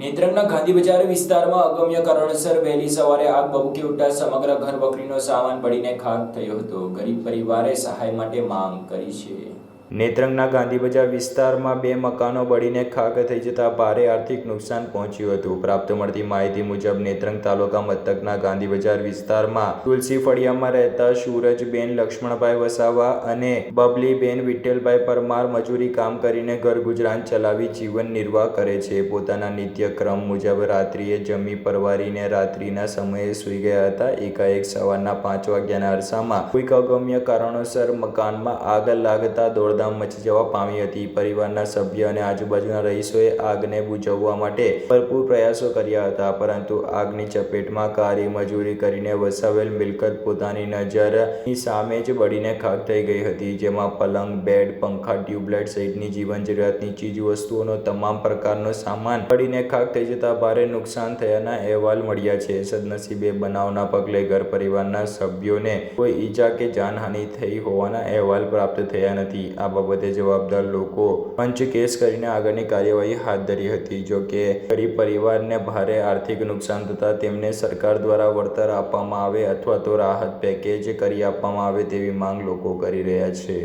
નેત્રંગના ગાંધી બજાર વિસ્તારમાં અગમ્ય કારણોસર વહેલી સવારે આગ ભભૂકી ઉઠતા સમગ્ર ઘર વખરીનો સામાન પડીને ખાક થયો હતો. ગરીબ પરિવારે સહાય માટે માંગ કરી છે. નેત્રંગના ગાંધી બજાર વિસ્તારમાં બે મકાનો બળીને ખાક થઈ જતા ભારે આર્થિક નુકસાન પહોંચ્યું હતું. પ્રાપ્ત મળતી માહિતી મુજબ, નેત્રંગ તાલુકા મથકના ગાંધી બજાર વિસ્તારમાં તુલસી ફળિયામાં રહેતા સૂરજબેન, લક્ષ્મણભાઈ વસાવા અને બબલીબેન વિઠ્ઠલભાઈ પરમાર મજૂરી કામ કરીને ઘર ગુજરાન ચલાવી જીવન નિર્વાહ કરે છે. પોતાના નિત્યક્રમ મુજબ રાત્રિએ જમી પરવારીને રાત્રિના સમયે સૂઈ ગયા હતા. એકાએક સવારના પાંચ વાગ્યાના અરસામાં કોઈક અગમ્ય કારણોસર મકાનમાં આગ લાગતા દોડધામ મચી જવા પામી હતી. પરિવારના સભ્ય અને આજુબાજુના રહીશોએ આગને બુજવવા માટે ભરપૂર પ્રયાસો કર્યા હતા, પરંતુ આગની ચપેટમાં કારી મજૂરી કરીને વસાવેલ મિલકત પોતાની નજરની સામે જ બળીને ખાક થઈ ગઈ હતી, જેમાં પલંગ, બેડ, પંખા, ટ્યુબલાઇટ સહિતની જીવન જરૂરિયાતની ચીજ વસ્તુઓનો તમામ પ્રકારનો સામાન બળીને ખાક થઈ જતા ભારે નુકસાન થયાના અહેવાલ મળ્યા છે. સદનસીબે બનાવના પગલે ઘર પરિવારના સભ્યોને કોઈ ઈજા કે જાનહાનિ થઈ હોવાના અહેવાલ પ્રાપ્ત થયા નથી. આ બાબતે જવાબદાર લોકો પંચ કેસ કરીને આગળની કાર્યવાહી હાથ ધરી હતી. જો કે, ગરીબ પરિવારને ભારે આર્થિક નુકસાન થતાં તેમને સરકાર દ્વારા વળતર આપવામાં આવે અથવા તો રાહત પેકેજ કરી આપવામાં આવે તેવી માંગ લોકો કરી રહ્યા છે.